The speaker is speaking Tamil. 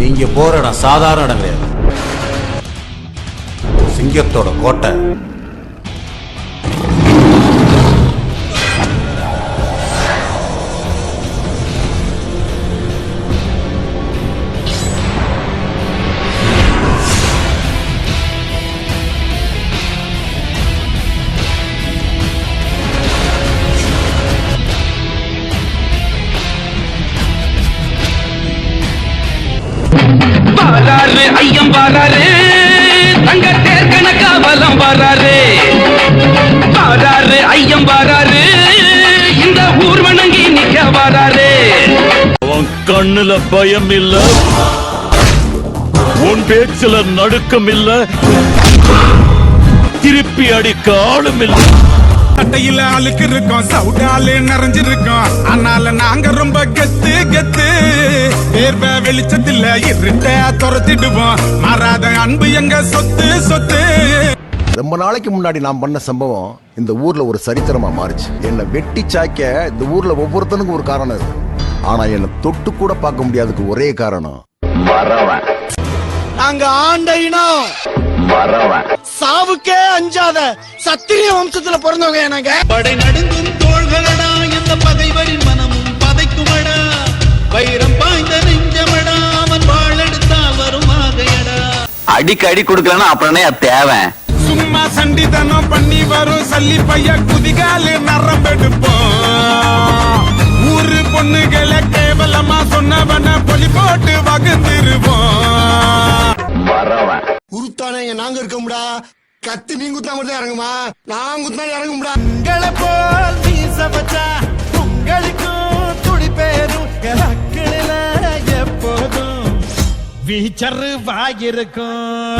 நீங்க போற இடம் சாதாரண இடம் கிடையாது. சிங்கத்தோட கோட்டை. வாராரு ஐயம் வாராரு. தங்க தேர் கணக்கா வலம் வாராரு. வாராரு ஐயம் வாராரு. இந்த ஊர் வணங்கி நிக்க வாராரு. உன் கண்ணுல பயம் இல்ல உன் பேச்சுல நடுக்கம் இல்ல திருப்பி அடிக்க ஆளும் இல்ல சட்டையில அழுக்கு இருக்கும் சவுடாலு நிறைஞ்சிருக்கும். ஆனால நாங்க ரொம்ப கெத்து வெளிச்சத்துல இருட்ட துரத்திடுவோம். மாறாத அன்பு எங்க சொத்து சொத்து. ரொம்ப நாளைக்கு முன்னாடி நான் பண்ண சம்பவம் இந்த ஊர்ல ஒரு சரித்திரமா மாறுச்சு. என்னை வெட்டி சாய்க்க இந்த ஊர்ல ஒவ்வொருத்தனுக்கும் ஒரு காரணம் இருக்கு. ஆனா என்னை தொட்டு கூட பார்க்க முடியாதுக்கு ஒரே காரணம். நாங்க ஆண்ட இனம் சாவுக்கே அஞ்சாத சத்திரிய வம்சத்துல பிறந்தவங்க நாங்க படை நடுங்கும் அடிக்கடி கொடுக்கலன்னா அப்புறம் தேவை. சும்மா சண்டித்தனம் பண்ணி வரும் சல்லி பைய குதிகாலு நரம்பெடுப்போம் ஊரு பொண்ணுகளை கேவலமா சொன்னவன பொலி போட்டு வகுந்துருவோம். குருத்தானே நாங்க இருக்கோம்டா. கத்து நீ குத்தா மட்டும் இறங்குமா? நான் குத்தா இறங்கும்டா. போல் வீச வச்சா வீச்சரு வாயிருக்கும்.